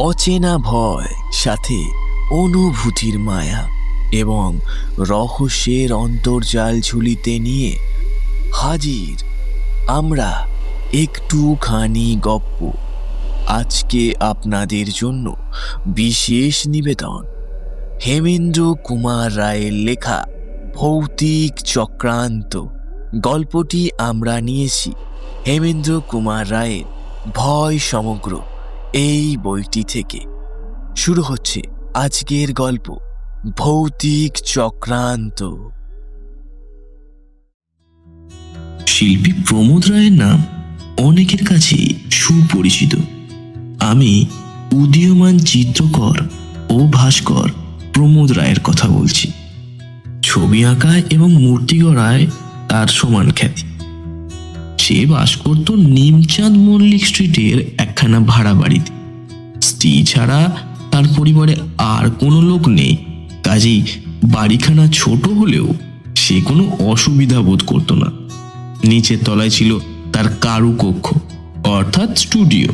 অচেনা ভয়, সাথে অনুভূতির মায়া এবং রহস্যের অন্তর্জাল ঝুলিতে নিয়ে হাজির। আমরা একটুখানি গপ্প। আজকে আপনাদের জন্য বিশেষ নিবেদন। হেমেন্দ্র কুমার রায়ের লেখা ভৌতিক চক্রান্ত। গল্পটি আমরা নিয়েছি হেমেন্দ্র কুমার রায়ের ভয় সমগ্র। এই বইটি থেকে শুরু হচ্ছে আজকের গল্প, ভৌতিক চক্রান্ত। শিল্পী প্রমোদ রায়ের নাম অনেকের কাছে সুপরিচিত। আমি উদীয়মান চিত্রকর ও ভাস্কর প্রমোদ রায়ের কথা বলছি। ছবি আঁকায় এবং মূর্তি গড়ায় তার সমান খ্যাতি। সে বাস করত নিমচাঁদ মল্লিক স্ট্রিটের একখানা ভাড়া বাড়িতে। স্ত্রী ছাড়া তার পরিবারে আর কোনো লোক নেই। কাজেই বাড়িখানা ছোট হলেও সে কোনো অসুবিধা বোধ করতো না। নিচের তলায় ছিল তার কারু কক্ষ অর্থাৎ স্টুডিও।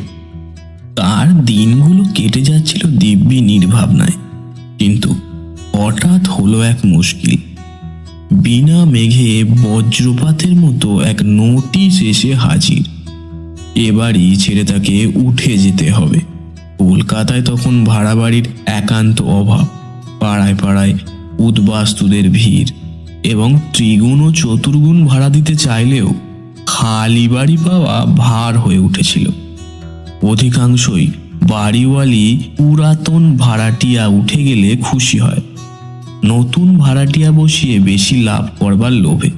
তার দিনগুলো কেটে যাচ্ছিল দিব্যি নির্ভাবনায়। কিন্তু হঠাৎ হলো এক মুশকিল। বিনা মেঘে বজ্রপাতের মতো এক নোটিশ এসে হাজির। এবারই ছেড়ে তাকে উঠে যেতে হবে। কলকাতায় তখন ভাড়া বাড়ির একান্ত অভাব, পাড়ায় পাড়ায় উদ্বাস্তুদের ভিড় এবং ত্রিগুণ ও চতুর্গুণ ভাড়া দিতে চাইলেও খালি বাড়ি পাওয়া ভার হয়ে উঠেছিল। অধিকাংশই বাড়িওয়ালি পুরাতন ভাড়াটিয়া উঠে গেলে খুশি হয়। নতুন ভাড়াটিয়া বসিয়ে বেশি লাভ করবার লোভে।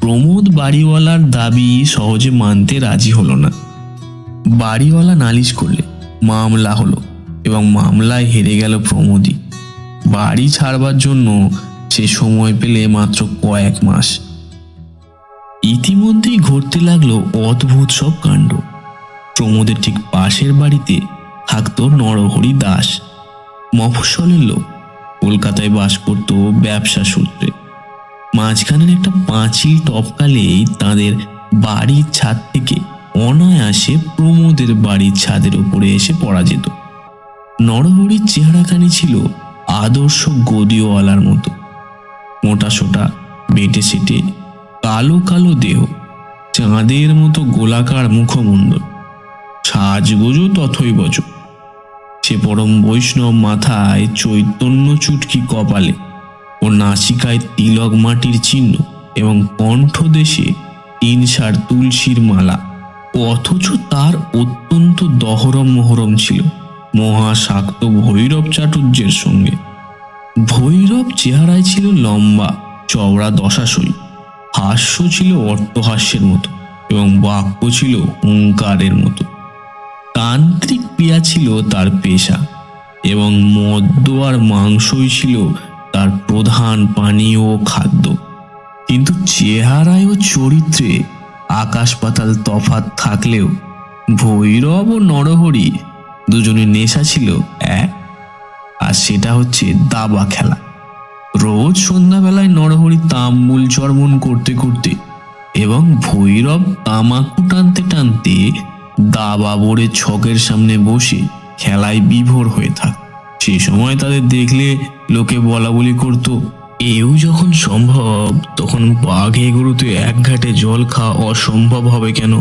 প্রমোদ বাড়িওয়ালার দাবি সহজে মানতে রাজি হলো না। বাড়িওয়ালা নালিশ করলে, মামলা হলো এবং মামলায় হেরে গেল প্রমোদই। বাড়ি ছাড়বার জন্য সে সময় পেলে মাত্র কয়েক মাস। ইতিমধ্যেই ঘটতে লাগল অদ্ভুত সব কাণ্ড। প্রমোদের ঠিক পাশের বাড়িতে থাকতো নরহরি দাস। মফস্বলের লোক কলকাতায় বাস করত ব্যবসা সূত্রে। মাঝখানের একটা পাঁচিল টপকালেই তাদের বাড়ির ছাদ থেকে অনায়াসে প্রমোদের বাড়ির ছাদের উপরে এসে পড়া যেত। নরহরির চেহারাখানি ছিল আদর্শ গদিওয়ালার মতো। মোটা সোটা, বেটে সেটে, কালো কালো দেহ, চাঁদের মতো গোলাকার মুখমণ্ডল সাজগোজও তথই বচ সে পরম বৈষ্ণব মাথায় চৈতন্য চুটকি কপালে ও নাসিকায় তিলক মাটির চিহ্ন এবং কণ্ঠ কণ্ঠদেশে ইনসার তুলসীর মালা। অথচ তার অত্যন্ত দহরম মহরম ছিল মহাশাক্ত ভৈরব চাটুর্যের সঙ্গে। ভৈরব চেহারায় ছিল লম্বা, চওড়া দশাশই। হাস্য ছিল অট্টহাস্যের মতো এবং বাক্য ছিল হুঙ্কারের মতো। তান্ত্রিক ক্রিয়া ছিল তার পেশা এবং মদ্য আর মাংসই ছিল তার প্রধান পানীয় খাদ্য। কিন্তু চেহারায় ও চরিত্রে আকাশ পাতাল তফাত থাকলেও ভৈরব ও নরহরি দুজনের নেশা ছিল এক, আর সেটা হচ্ছে দাবা খেলা। রোজ সন্ধ্যাবেলায় নরহরি তাম্বুল চর্মন করতে করতে এবং ভৈরব তামাকু টানতে টানতে দাবা বোর্ডে ছকের সামনে বসে খেলায় বিভোর হয়ে থাক। সে সময় তাদের দেখলে লোকে বলা বলি করত, এও যখন সম্ভব, তখন বাঘে গরুতে এক ঘাটে জল খাওয়া অসম্ভব হবে কেন?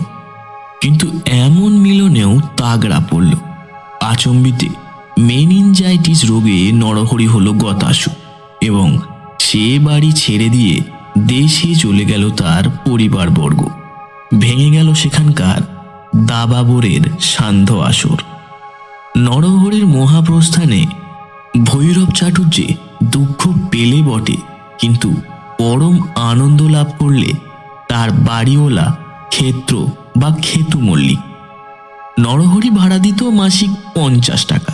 কিন্তু এমন মিলনেও তাগড়া পড়ল। আচম্বিতে মেনিনজাইটিস রোগে নরহরি হলো গতাসু এবং সে বাড়ি ছেড়ে দিয়ে দেশে চলে গেল তার পরিবারবর্গ। ভেঙে গেল সেখানকার দাবাবরের সান্ধ্য আসর। নরহরির মহাপ্রস্থানে ভৈরব চাটুর্যে দুঃখ পেলে বটে, কিন্তু পরম আনন্দ লাভ করলে তার বাড়িওয়ালা ক্ষেত্র বা খেতু মল্লিক। নরহরি ভাড়া দিত মাসিক পঞ্চাশ টাকা।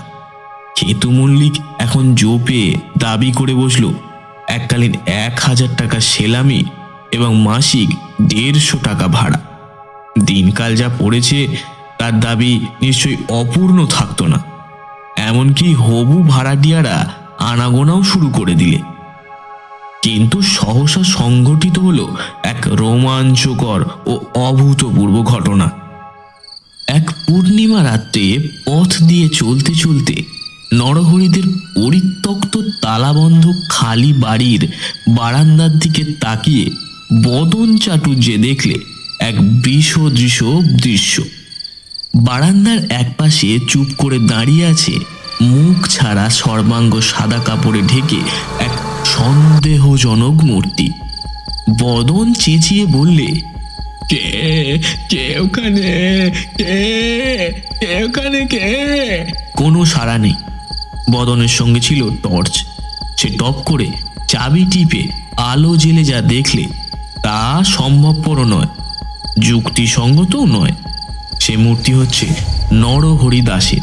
খেতু মল্লিক এখন জোপে দাবি করে বসল, এককালীন এক হাজার টাকা সেলামি এবং মাসিক দেড়শো টাকা ভাড়া। দিনকাল যা পড়েছে, তার দাবি নিশ্চয়ই অপূর্ণ থাকতো না। এমনকি হবু ভাড়াটিয়ারা আনাগোনাও শুরু করে দিলে। কিন্তু সহসা সংঘটিত হল এক রোমাঞ্চকর ও অভূতপূর্ব ঘটনা। এক পূর্ণিমা রাত্রে পথ দিয়ে চলতে চলতে নরহরিদের পরিত্যক্ত তালাবন্ধ খালি বাড়ির বারান্দার দিকে তাকিয়ে বদন চাটুর্যে দেখলে এক বিষ দৃশ্য। বারান্দার একপাশে চুপ করে দাঁড়িয়ে আছে মুখ ছাড়া সর্বাঙ্গ সাদা কাপড়ে ঢেকে এক সন্দেহজনক মূর্তি। বদন চেঁচিয়ে বললে, কে? কে ওখানে? কে? কে ওখানে কে? কোনো সাড়া নেই। বদনের সঙ্গে ছিল টর্চ। সে টপ করে চাবি টিপে আলো জেলে যা দেখলে তা সম্ভবপর নয়। যুক্তিসঙ্গতও নয়। সে মূর্তি হচ্ছে নরহরি দাসের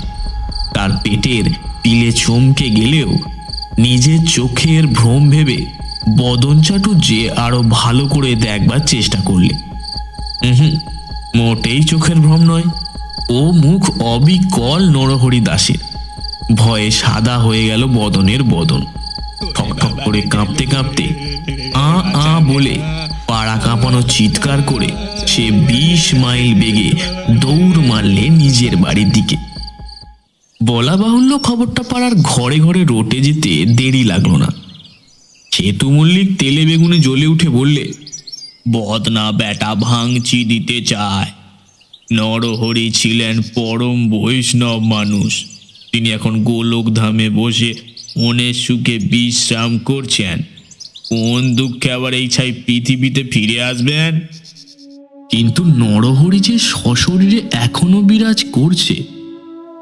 তার পেটের পিলে চমকে গেলেও নিজের চোখের ভ্রম ভেবে বদন চাটুর্যে আরও ভালো করে দেখবার চেষ্টা করলে। হুম মোটেই চোখের ভ্রম নয়। ও মুখ অবিকল নরহরি দাসের ভয়ে সাদা হয়ে গেল বদনের বদন। ঠক ঠক করে কাঁপতে কাঁপতে আ আ বলে পাড়া কাঁপানো চিৎকার করে সে বিশ মাইল বেগে দৌড় মারলে নিজের বাড়ির দিকে। বলা বাহুল্য খবরটা পাড়ার ঘরে ঘরে রোটে যেতে দেরি লাগল না। সেতু মল্লিক তেলে বেগুনে জ্বলে উঠে বললে, বদনা বেটা ভাঙচি দিতে চায়। নরহরি ছিলেন পরম বৈষ্ণব মানুষ। তিনি এখন গোলক ধামে বসে মনের সুখে বিশ্রাম করছেন। কোন দুঃখে আবার এই ছাই পৃথিবীতে ফিরে আসবেন? কিন্তু নরহরি যে সশরীরে এখনও বিরাজ করছে,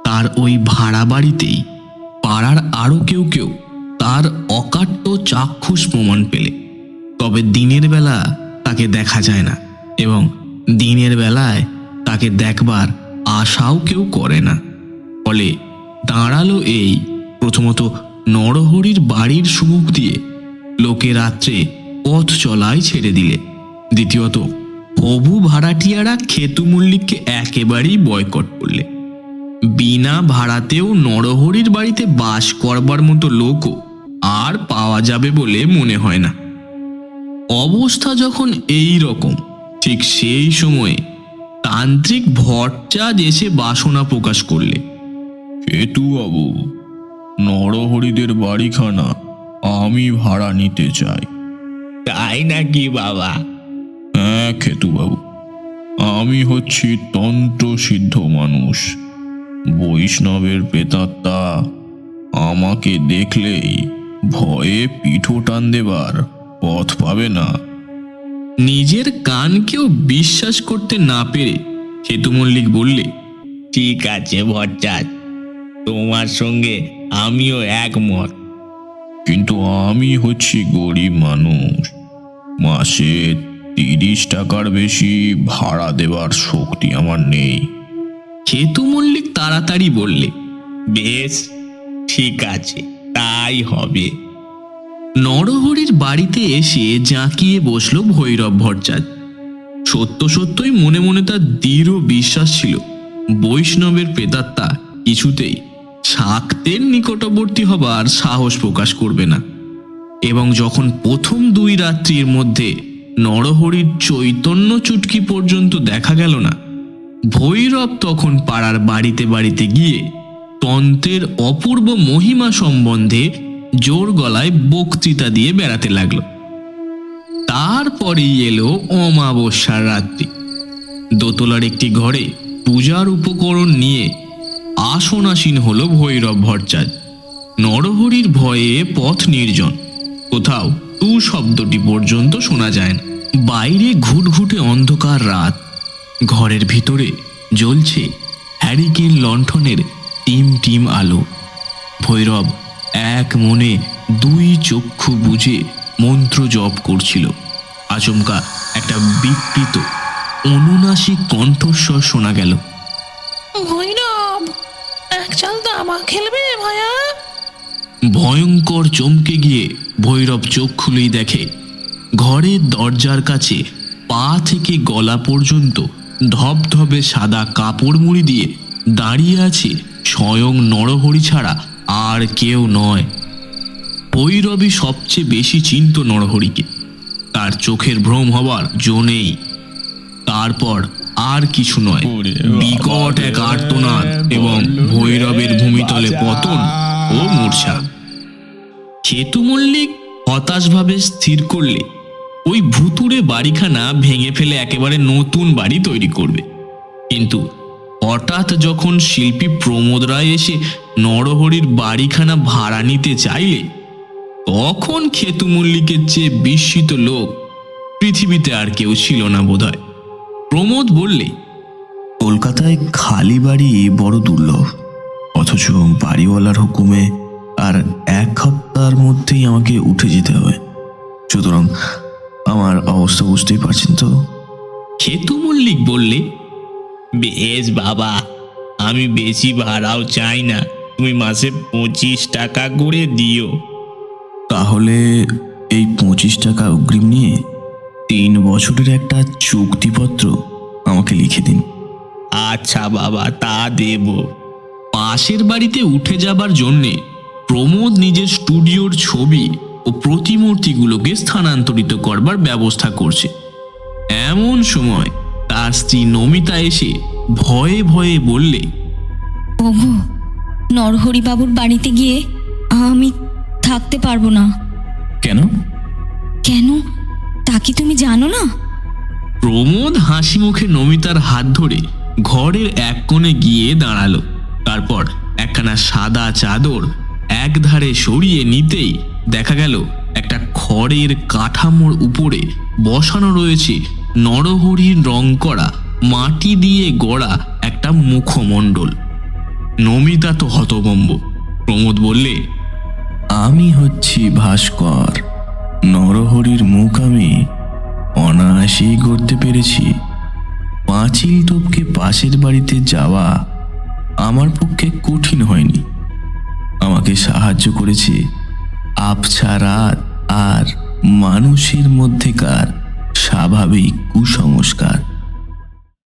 তার ওই ভাড়া বাড়িতেই পাড়ার আরও কেউ কেউ তার অকাট্য চাক্ষুষ প্রমাণ পেলে। তবে দিনের বেলা তাকে দেখা যায় না এবং দিনের বেলায় তাকে দেখবার আশাও কেউ করে না। ফলে দাঁড়াল এই প্রথমত নরহরির বাড়ির সুমুখ দিয়ে লোকে রাত্রে পথ চলায় ছেড়ে দিলে। দ্বিতীয়ত, হবু ভাড়াটিয়ারা খেতু মল্লিককে একেবারেই বয়কট করলে। বিনা ভাড়াতেও নরহরির বাড়িতে বাস করবার মতো লোকও আর পাওয়া যাবে বলে মনে হয় না। অবস্থা যখন এই রকম, ঠিক সেই সময়ে তান্ত্রিক ভট্টাজ এসে বাসনা প্রকাশ করলে। কেতু বাবু, নরহরিদের বাড়িখানা আমি ভাড়া নিতে চাই। তাই নাকি বাবা? হ্যাঁ খেতু বাবু আমি হচ্ছি তন্ত্র সিদ্ধ মানুষ। বৈষ্ণবের প্রেতাত্মা আমাকে দেখলেই ভয়ে পিঠো টান দেবার পথ পাবে না। নিজের কানকেও বিশ্বাস করতে না পেরে সেতু মল্লিক বললে ঠিক আছে ভট্টাচ তোমার সঙ্গে আমিও একমত। কিন্তু আমি হচ্ছি গরিব মানুষ। মাসে তিরিশ টাকার বেশি ভাড়া দেবার শক্তি আমার নেই। সেতু মল্লিক তাড়াতাড়ি বললে, বেশ, ঠিক আছে, তাই হবে। নরহরির বাড়িতে এসে জাঁকিয়ে বসল ভৈরব ভট্টাচ সত্য সত্যই মনে মনে তার দৃঢ় বিশ্বাস ছিল। বৈষ্ণবের প্রেতাত্মা কিছুতেই শাক্তের নিকটবর্তী হবার সাহস প্রকাশ করবে না। এবং যখন প্রথম দুই রাত্রির মধ্যে নরহরির চৈতন্য চুটকি পর্যন্ত দেখা গেল না, ভৈরব তখন পাড়ার বাড়িতে বাড়িতে গিয়ে তন্ত্রের অপূর্ব মহিমা সম্বন্ধে জোর গলায় বক্তৃতা দিয়ে বেড়াতে লাগল। তারপরেই এলো অমাবস্যার রাত্রি। দোতলার একটি ঘরে পূজার উপকরণ নিয়ে আসনাসীন হল ভৈরব ভট্টাচ নরহরির ভয়ে পথ নির্জন। কোথাও তু শব্দটি পর্যন্ত শোনা যায় না। বাইরে ঘুটঘুটে অন্ধকার রাত। ঘরের ভিতরে জ্বলছে হ্যারিকেন লণ্ঠনের টিম টিম আলো। ভৈরব এক মনে দুই চক্ষু বুঝে মন্ত্র জপ করছিল। আচমকা একটা বিকৃত অনুনাসিক কণ্ঠস্বর শোনা গেল। ভৈরব দাবা খেলবে, ভায়া? ভয়ঙ্কর চমকে গিয়ে ভৈরব চোখ খুলেই দেখে, ঘরের দরজার কাছে পা থেকে গলা পর্যন্ত ধবধবে সাদা কাপড় মুড়ি দিয়ে দাঁড়িয়ে আছে স্বয়ং নরহরি ছাড়া আর কেউ নয়। ভৈরবী সবচেয়ে বেশি চিন্ত নরহরিকে। তার চোখের ভ্রম হবার জো নেই। তারপর আর কিছু নয়। বিকট এক আর্তনাদ এবং ভৈরবের ভূমিতলে পতন ও মূর্ছা। কেতু মল্লিক হতাশভাবে স্থির করলে ওই ভুতুরে বাড়িখানা ভেঙে ফেলে একেবারে নতুন বাড়ি তৈরি করবে। কিন্তু হঠাৎ যখন শিল্পী প্রমোদ রায় এসে নরহরির বাড়িখানা ভাড়া নিতে চাইলে তখন খেতু মল্লিকের চেয়ে বিস্মিত লোক পৃথিবীতে আর কেউ ছিল না বোধহয়। প্রমোদ বললে কলকাতায় খালি বাড়ি বড় দুর্লভ অথচ বাড়িওয়ালার হুকুমে আর এক সপ্তাহের মধ্যেই আমাকে উঠে যেতে হবে। সুতরাং আমার অবস্থা বুঝতেই পারছেন তো? খেতু মল্লিক বললে বেশ বাবা আমি বেশি ভাড়াও চাই না তুমি মাসে পঁচিশ টাকা করে দিও। তাহলে এই পঁচিশ টাকা অগ্রিম নিয়ে তিন বছরের একটা চুক্তিপত্র আমাকে লিখে দিন। আচ্ছা বাবা তা দেব। পাশের বাড়িতে উঠে যাবার জন্যে প্রমোদ নিজের স্টুডিওর ছবি ও প্রতিমূর্তিগুলোকে স্থানান্তরিত করবার ব্যবস্থা করছে। এমন সময় তার স্ত্রী নমিতা এসে ভয়ে ভয়ে বললে ওগো নরহরিবাবুর বাড়িতে গিয়ে আমি থাকতে পারব না। কেন? কেন? তা কি তুমি জানো না? প্রমোদ হাসি মুখে নমিতার হাত ধরে ঘরের এক কোণে গিয়ে দাঁড়াল। তারপর একখানা সাদা চাদর এক ধারে সরিয়ে নিতেই দেখা গেল একটা খড়ের কাঠামোর উপরে বসানো রয়েছে নরহরির রং করা মাটি দিয়ে গড়া একটা মুখমণ্ডল। নমিতা তো হতবম্ব প্রমোদ বললে আমি হচ্ছি ভাস্কর। নরহরির মুখ আমি অনায়াসেই করতে পেরেছি। পাঁচিল টপকে পাশের বাড়িতে যাওয়া আমার পক্ষে কঠিন হয়নি। আমাকে সাহায্য করেছে আবছা রাত আর মানুষের মধ্যেকার স্বাভাবিক কুসংস্কার।